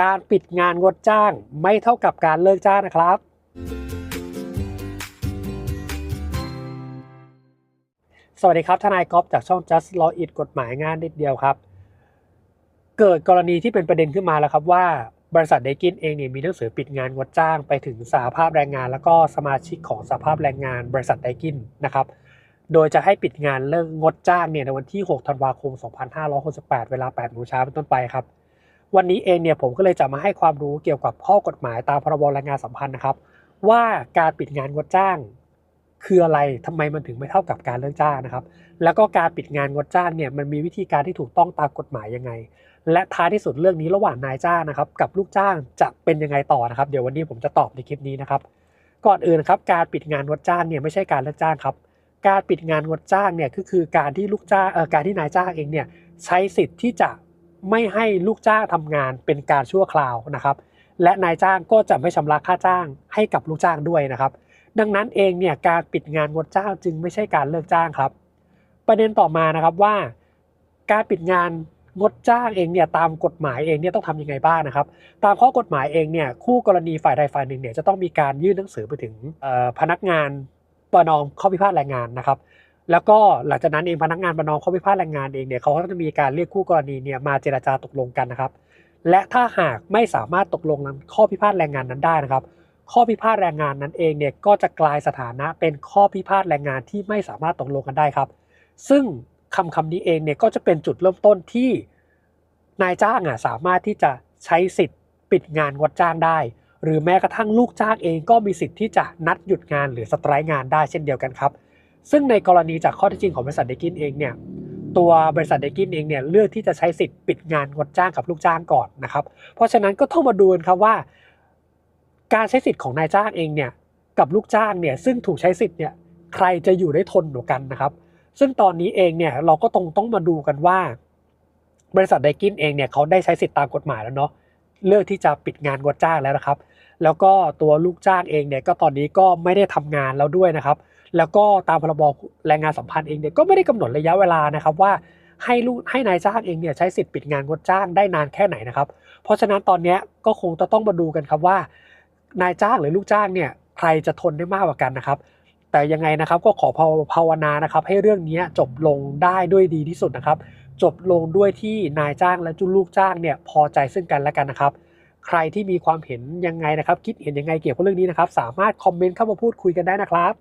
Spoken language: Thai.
การปิดงานงดจ้าง ไม่เท่ากับการเลิกจ้างนะครับ สวัสดีครับ ทนายกอล์ฟจากช่อง Just Law It กฎหมายงานนิดเดียวครับ เกิดกรณีที่เป็นประเด็นขึ้นมาแล้วครับว่า บริษัทเดกินเองเนี่ยมีหนังสือปิดงานงดจ้างไปถึงสหภาพแรงงาน แล้วก็สมาชิกของสหภาพแรงงาน บริษัทเดกินนะครับโดยจะให้ปิดงานเลิกงดจ้างเนี่ยในวันที่ 6 ธันวาคม 2568 เวลา8โมงเช้าเป็นต้นไปครับ วันนี้เองเนี่ยผมก็เลยจะมาให้ความรู้เกี่ยวกับข้อกฎหมายตามพรบแรงงานสัมพันธ์นะครับ ว่าการปิดงานงดจ้าง คืออะไรทำไมมันถึงไม่เท่ากับการเลิกจ้างนะครับ แล้วก็การปิดงานงดจ้างเนี่ยมันมีวิธีการที่ถูกต้องตามกฎหมายยังไง และท้ายที่สุดเรื่องนี้ระหว่างนายจ้างนะครับ กับลูกจ้างจะเป็นยังไงต่อนะครับ เดี๋ยววันนี้ผมจะตอบในคลิปนี้นะครับ ก่อนอื่นครับการปิดงานงดจ้างเนี่ยไม่ใช่การเลิกจ้างครับการปิดงานงดจ้างเนี่ยก็คือการที่ลูกจ้างเอ่อการที่นายจ้างเองเนี่ยใช้สิทธิ์ที่จะ ไม่ให้ลูกจ้างทำงานเป็นการชั่วคราวนะครับและนายจ้างก็จะไม่ชำระค่าจ้างให้กับลูกจ้างด้วยนะครับ ดังนั้นเองเนี่ยการปิดงานงดจ้างจึงไม่ใช่การเลิกจ้างครับ ประเด็นต่อมานะครับว่า การปิดงานงดจ้างเองเนี่ยตามกฎหมายเองเนี่ยต้องทำยังไงบ้างนะครับ ตามข้อกฎหมายเองเนี่ยคู่กรณีฝ่ายใดฝ่ายหนึ่งเนี่ยจะต้องมีการยื่นหนังสือไปถึงพนักงานประนอมข้อพิพาทแรงงานนะครับ แล้วก็หลังจากนั้นเองพนักงานประนอมข้อพิพาทแรงงานเองเนี่ยเขาก็จะมีการเรียกคู่กรณีเนี่ยมาเจรจาตกลงกันนะครับ และถ้าหากไม่สามารถตกลงข้อพิพาทแรงงานนั้นได้นะครับ ข้อพิพาทแรงงานนั้นเองเนี่ยก็จะกลายสถานะเป็นข้อพิพาทแรงงานที่ไม่สามารถตกลงกันได้ครับ ซึ่งคำคำนี้เองเนี่ยก็จะเป็นจุดเริ่มต้นที่นายจ้างอะสามารถที่จะใช้สิทธิ์ปิดงานงดจ้างได้ หรือแม้กระทั่งลูกจ้างเองก็มีสิทธิ์ที่จะนัดหยุดงานหรือสไตร์งานได้เช่นเดียวกันครับ ซึ่งในกรณีจากข้อเท็จจริงของบริษัทเดกินเองเนี่ยตัวบริษัทเดกินเองเนี่ยเลือกที่จะใช้สิทธิ์ปิดงานงดจ้างกับลูกจ้างก่อนนะครับเพราะฉะนั้นก็ต้องมาดูกันครับว่า การใช้สิทธิ์ของนายจ้างเองเนี่ยกับลูกจ้างเนี่ยซึ่งถูกใช้สิทธิ์เนี่ยใครจะอยู่ได้ทนกว่ากันนะครับ ซึ่งตอนนี้เองเนี่ยเราก็ต้องต้องมาดูกันว่า บริษัทไดกินเองเนี่ยเขาได้ใช้สิทธิ์ตามกฎหมายแล้วเนาะเลือกที่จะปิดงานงดจ้างแล้วนะครับ แล้วก็ตัวลูกจ้างเองเนี่ยก็ตอนนี้ก็ไม่ได้ทำงานแล้วด้วยนะครับ แล้วก็ตามพรบแรงงานสัมพันธ์เองเนี่ยก็ไม่ได้กำหนดระยะเวลานะครับว่าให้ลูกให้นายจ้างเองเนี่ยใช้สิทธิ์ปิดงานงดจ้างได้นานแค่ไหนนะครับ เพราะฉะนั้นตอนนี้ก็คงจะต้องมาดูกันครับว่านายจ้างหรือลูกจ้างเนี่ยใครจะทนได้มากกว่ากันนะครับ แต่ยังไงนะครับก็ขอภาวภาวนานะครับ ให้เรื่องนี้จบลงได้ด้วยดีที่สุดนะครับ จบลงด้วยที่นายจ้างและจุลูกจ้างเนี่ยพอใจซึ่งกันและกันนะครับ ใครที่มีความเห็นยังไงนะครับ คิดเห็นยังไงเกี่ยวกับเรื่องนี้นะครับ สามารถคอมเมนต์เข้ามาพูดคุยกันได้นะครับ